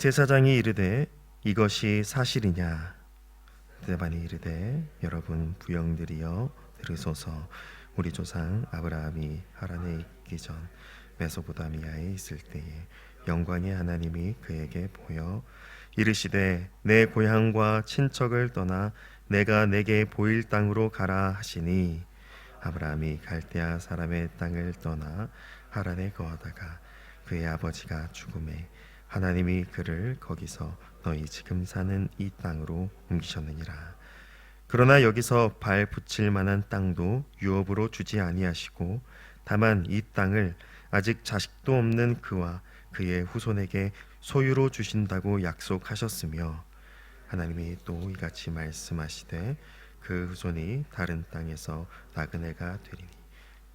대제사장이 이르되 이것이 사실이냐? 스데반이 이르되 여러분 부영들이여 들으소서. 우리 조상 아브라함이 하란에 있기 전 메소보다미아에 있을 때에 영광의 하나님이 그에게 보여 이르시되 내 고향과 친척을 떠나 내가 내게 보일 땅으로 가라 하시니 아브라함이 갈대아 사람의 땅을 떠나 하란에 거하다가 그의 아버지가 죽음에 하나님이 그를 거기서 너희 지금 사는 이 땅으로 옮기셨느니라. 그러나 여기서 발 붙일 만한 땅도 유업으로 주지 아니하시고 다만 이 땅을 아직 자식도 없는 그와 그의 후손에게 소유로 주신다고 약속하셨으며 하나님이 또 이같이 말씀하시되 그 후손이 다른 땅에서 나그네가 되리니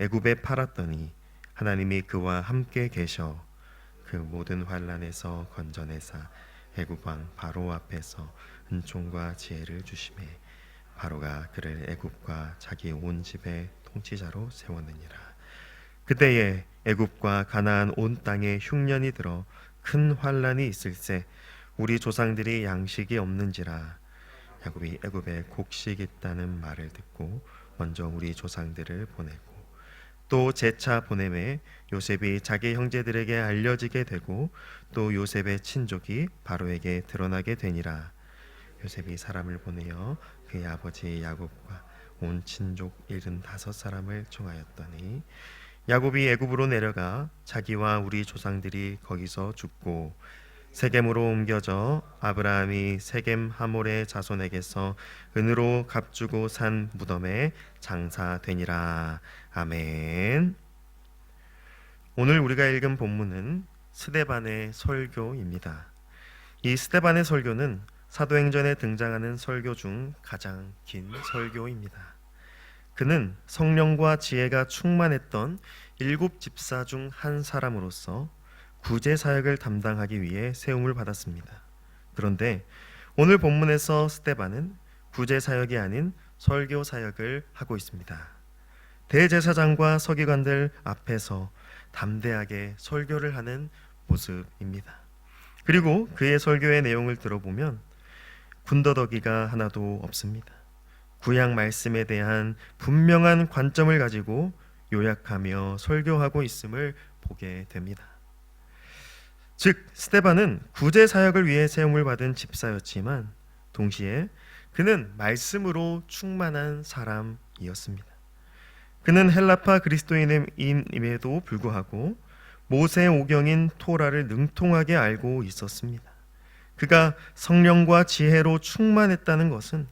애굽에 팔았더니 하나님이 그와 함께 계셔 그 모든 환란에서 건져내사 애굽 왕 바로 앞에서 은총과 지혜를 주심에 바로가 그를 애굽과 자기 온 집의 통치자로 세웠느니라. 그때에 애굽과 가나안 온 땅에 흉년이 들어 큰 환란이 있을세 우리 조상들이 양식이 없는지라. 야곱이 애굽에 곡식 있다는 말을 듣고 먼저 우리 조상들을 보내고 또 제차 보냄에 요셉이 자기 형제들에게 알려지게 되고 또 요셉의 친족이 바로에게 드러나게 되니라. 요셉이 사람을 보내어 그의 아버지 야곱과 온 친족 일흔다섯 사람을 총하였더니 야곱이 애굽으로 내려가 자기와 우리 조상들이 거기서 죽고 세겜으로 옮겨져 아브라함이 세겜 하몰의 자손에게서 은으로 값주고 산 무덤에 장사되니라 아멘. 오늘 우리가 읽은 본문은 스데반의 설교입니다. 이 스데반의 설교는 사도행전에 등장하는 설교 중 가장 긴 설교입니다. 그는 성령과 지혜가 충만했던 일곱 집사 중 한 사람으로서 구제 사역을 담당하기 위해 세움을 받았습니다. 그런데 오늘 본문에서 스테반은 구제 사역이 아닌 설교 사역을 하고 있습니다. 대제사장과 서기관들 앞에서 담대하게 설교를 하는 모습입니다. 그리고 그의 설교의 내용을 들어보면 군더더기가 하나도 없습니다. 구약 말씀에 대한 분명한 관점을 가지고 요약하며 설교하고 있음을 보게 됩니다. 즉 스테반은 구제 사역을 위해 세움을 받은 집사였지만 동시에 그는 말씀으로 충만한 사람이었습니다. 그는 헬라파 그리스도인임에도 불구하고 모세 오경인 토라를 능통하게 알고 있었습니다. 그가 성령과 지혜로 충만했다는 것은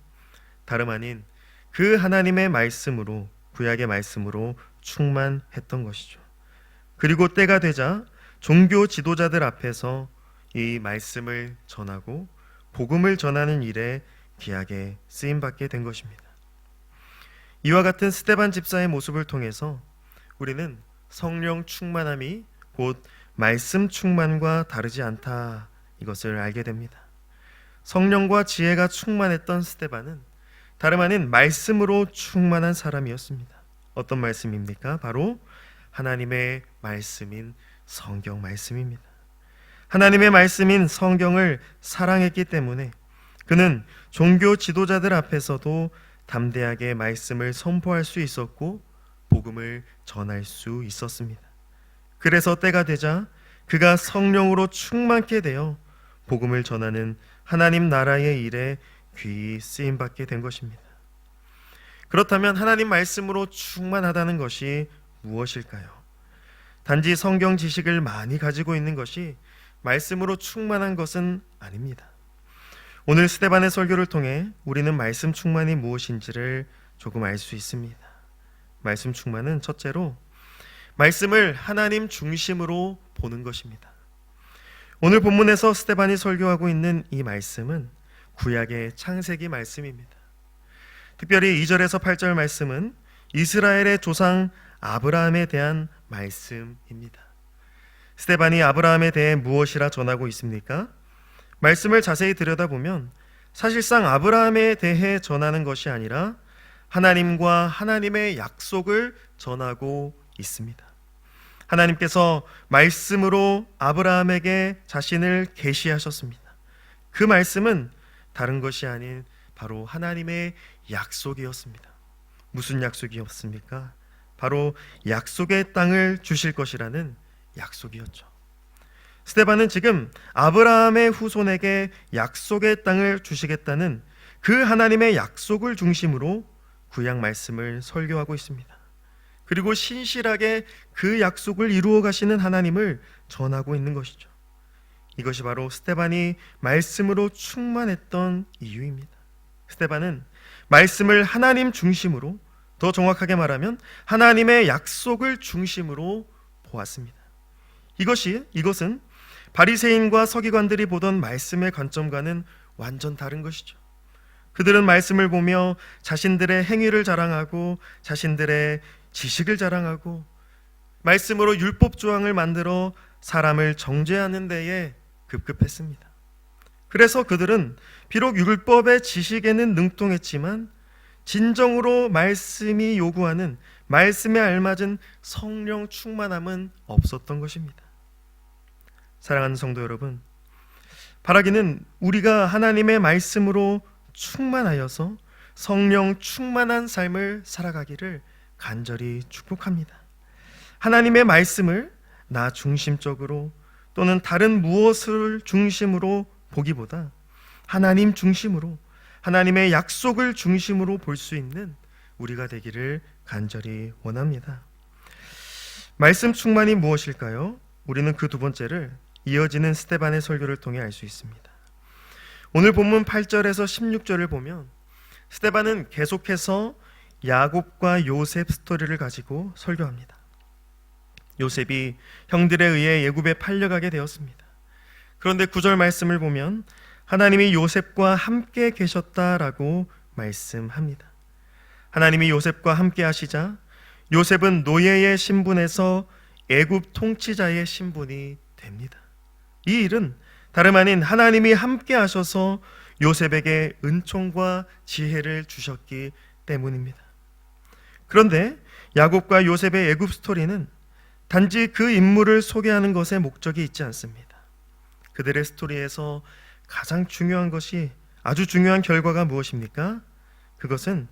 다름 아닌 그 하나님의 말씀으로 구약의 말씀으로 충만했던 것이죠. 그리고 때가 되자 종교 지도자들 앞에서 이 말씀을 전하고 복음을 전하는 일에 귀하게 쓰임 받게 된 것입니다. 이와 같은 스테반 집사의 모습을 통해서 우리는 성령 충만함이 곧 말씀 충만과 다르지 않다 이것을 알게 됩니다. 성령과 지혜가 충만했던 스테반은 다름 아닌 말씀으로 충만한 사람이었습니다. 어떤 말씀입니까? 바로 하나님의 말씀인 성경 말씀입니다. 하나님의 말씀인 성경을 사랑했기 때문에 그는 종교 지도자들 앞에서도 담대하게 말씀을 선포할 수 있었고 복음을 전할 수 있었습니다. 그래서 때가 되자 그가 성령으로 충만케 되어 복음을 전하는 하나님 나라의 일에 귀히 쓰임 받게 된 것입니다. 그렇다면 하나님 말씀으로 충만하다는 것이 무엇일까요? 단지 성경 지식을 많이 가지고 있는 것이 말씀으로 충만한 것은 아닙니다. 오늘 스테반의 설교를 통해 우리는 말씀 충만이 무엇인지를 조금 알 수 있습니다. 말씀 충만은 첫째로 말씀을 하나님 중심으로 보는 것입니다. 오늘 본문에서 스테반이 설교하고 있는 이 말씀은 구약의 창세기 말씀입니다. 특별히 2절에서 8절 말씀은 이스라엘의 조상 아브라함에 대한 말씀입니다. 스테반이 아브라함에 대해 무엇이라 전하고 있습니까? 말씀을 자세히 들여다보면 사실상 아브라함에 대해 전하는 것이 아니라 하나님과 하나님의 약속을 전하고 있습니다. 하나님께서 말씀으로 아브라함에게 자신을 계시하셨습니다. 그 말씀은 다른 것이 아닌 바로 하나님의 약속이었습니다. 무슨 약속이었습니까? 바로 약속의 땅을 주실 것이라는 약속이었죠. 스테반은 지금 아브라함의 후손에게 약속의 땅을 주시겠다는 그 하나님의 약속을 중심으로 구약 말씀을 설교하고 있습니다. 그리고 신실하게 그 약속을 이루어 가시는 하나님을 전하고 있는 것이죠. 이것이 바로 스테반이 말씀으로 충만했던 이유입니다. 스테반은 말씀을 하나님 중심으로 더 정확하게 말하면 하나님의 약속을 중심으로 보았습니다. 이것이 이것은 바리새인과 서기관들이 보던 말씀의 관점과는 완전 다른 것이죠. 그들은 말씀을 보며 자신들의 행위를 자랑하고 자신들의 지식을 자랑하고 말씀으로 율법 조항을 만들어 사람을 정죄하는 데에 급급했습니다. 그래서 그들은 비록 율법의 지식에는 능통했지만 진정으로 말씀이 요구하는 말씀에 알맞은 성령 충만함은 없었던 것입니다. 사랑하는 성도 여러분, 바라기는 우리가 하나님의 말씀으로 충만하여서 성령 충만한 삶을 살아가기를 간절히 축복합니다. 하나님의 말씀을 나 중심적으로 또는 다른 무엇을 중심으로 보기보다 하나님 중심으로 하나님의 약속을 중심으로 볼 수 있는 우리가 되기를 간절히 원합니다. 말씀 충만이 무엇일까요? 우리는 그 두 번째를 이어지는 스테반의 설교를 통해 알 수 있습니다. 오늘 본문 8절에서 16절을 보면 스테반은 계속해서 야곱과 요셉 스토리를 가지고 설교합니다. 요셉이 형들에 의해 예굽에 팔려가게 되었습니다. 그런데 구절 말씀을 보면 하나님이 요셉과 함께 계셨다라고 말씀합니다. 하나님이 요셉과 함께 하시자 요셉은 노예의 신분에서 애굽 통치자의 신분이 됩니다. 이 일은 다름 아닌 하나님이 함께 하셔서 요셉에게 은총과 지혜를 주셨기 때문입니다. 그런데 야곱과 요셉의 애굽 스토리는 단지 그 인물을 소개하는 것에 목적이 있지 않습니다. 그들의 스토리에서 가장 중요한 것이 아주 중요한 결과가 무엇입니까? 그것은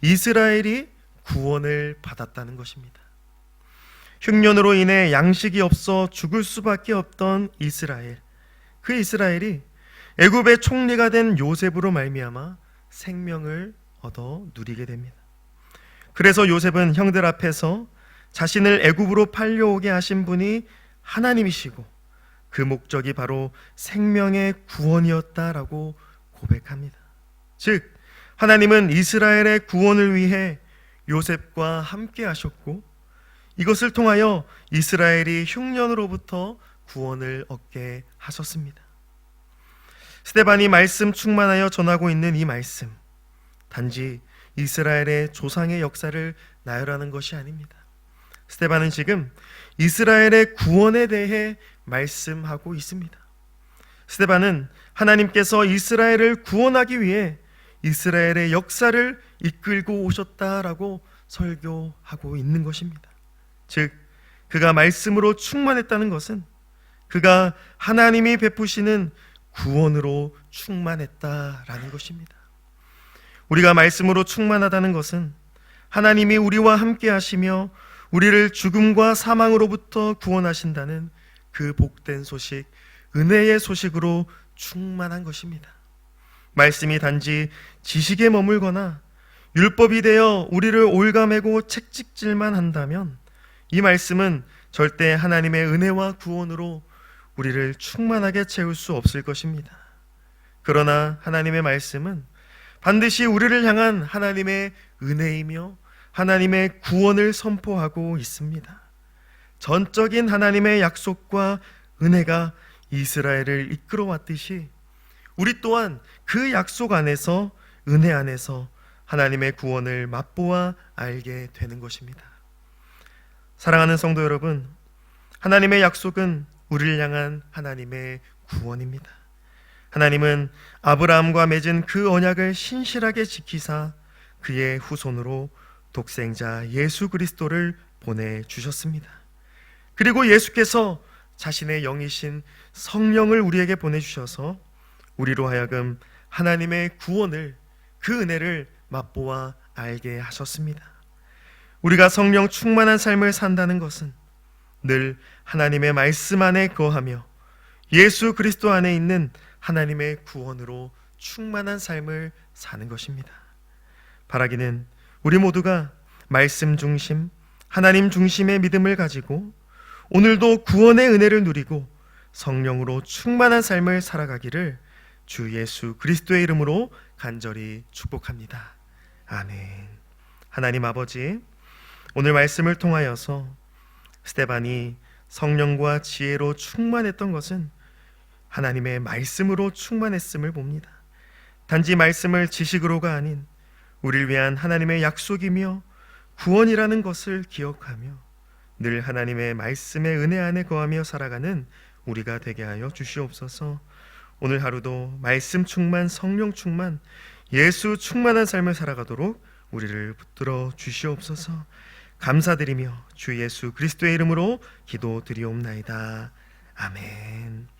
이스라엘이 구원을 받았다는 것입니다. 흉년으로 인해 양식이 없어 죽을 수밖에 없던 이스라엘. 그 이스라엘이 애굽의 총리가 된 요셉으로 말미암아 생명을 얻어 누리게 됩니다. 그래서 요셉은 형들 앞에서 자신을 애굽으로 팔려오게 하신 분이 하나님이시고 그 목적이 바로 생명의 구원이었다라고 고백합니다. 즉 하나님은 이스라엘의 구원을 위해 요셉과 함께 하셨고 이것을 통하여 이스라엘이 흉년으로부터 구원을 얻게 하셨습니다. 스테반이 말씀 충만하여 전하고 있는 이 말씀 단지 이스라엘의 조상의 역사를 나열하는 것이 아닙니다. 스테반은 지금 이스라엘의 구원에 대해 말씀하고 있습니다. 스테반은 하나님께서 이스라엘을 구원하기 위해 이스라엘의 역사를 이끌고 오셨다라고 설교하고 있는 것입니다. 즉, 그가 말씀으로 충만했다는 것은 그가 하나님이 베푸시는 구원으로 충만했다라는 것입니다. 우리가 말씀으로 충만하다는 것은 하나님이 우리와 함께 하시며 우리를 죽음과 사망으로부터 구원하신다는 그 복된 소식, 은혜의 소식으로 충만한 것입니다. 말씀이 단지 지식에 머물거나 율법이 되어 우리를 올가매고 책찍질만 한다면 이 말씀은 절대 하나님의 은혜와 구원으로 우리를 충만하게 채울 수 없을 것입니다. 그러나 하나님의 말씀은 반드시 우리를 향한 하나님의 은혜이며 하나님의 구원을 선포하고 있습니다. 전적인 하나님의 약속과 은혜가 이스라엘을 이끌어 왔듯이 우리 또한 그 약속 안에서 은혜 안에서 하나님의 구원을 맛보아 알게 되는 것입니다. 사랑하는 성도 여러분, 하나님의 약속은 우리를 향한 하나님의 구원입니다. 하나님은 아브라함과 맺은 그 언약을 신실하게 지키사 그의 후손으로 독생자 예수 그리스도를 보내 주셨습니다. 그리고 예수께서 자신의 영이신 성령을 우리에게 보내 주셔서 우리로 하여금 하나님의 구원을 그 은혜를 맛보아 알게 하셨습니다. 우리가 성령 충만한 삶을 산다는 것은 늘 하나님의 말씀 안에 거하며 예수 그리스도 안에 있는 하나님의 구원으로 충만한 삶을 사는 것입니다. 바라기는 우리 모두가 말씀 중심, 하나님 중심의 믿음을 가지고 오늘도 구원의 은혜를 누리고 성령으로 충만한 삶을 살아가기를 주 예수 그리스도의 이름으로 간절히 축복합니다. 아멘. 하나님 아버지, 오늘 말씀을 통하여서 스테반이 성령과 지혜로 충만했던 것은 하나님의 말씀으로 충만했음을 봅니다. 단지 말씀을 지식으로가 아닌 우리를 위한 하나님의 약속이며 구원이라는 것을 기억하며 늘 하나님의 말씀의 은혜 안에 거하며 살아가는 우리가 되게 하여 주시옵소서. 오늘 하루도 말씀 충만, 성령 충만, 예수 충만한 삶을 살아가도록 우리를 붙들어 주시옵소서. 감사드리며 주 예수 그리스도의 이름으로 기도드리옵나이다. 아멘.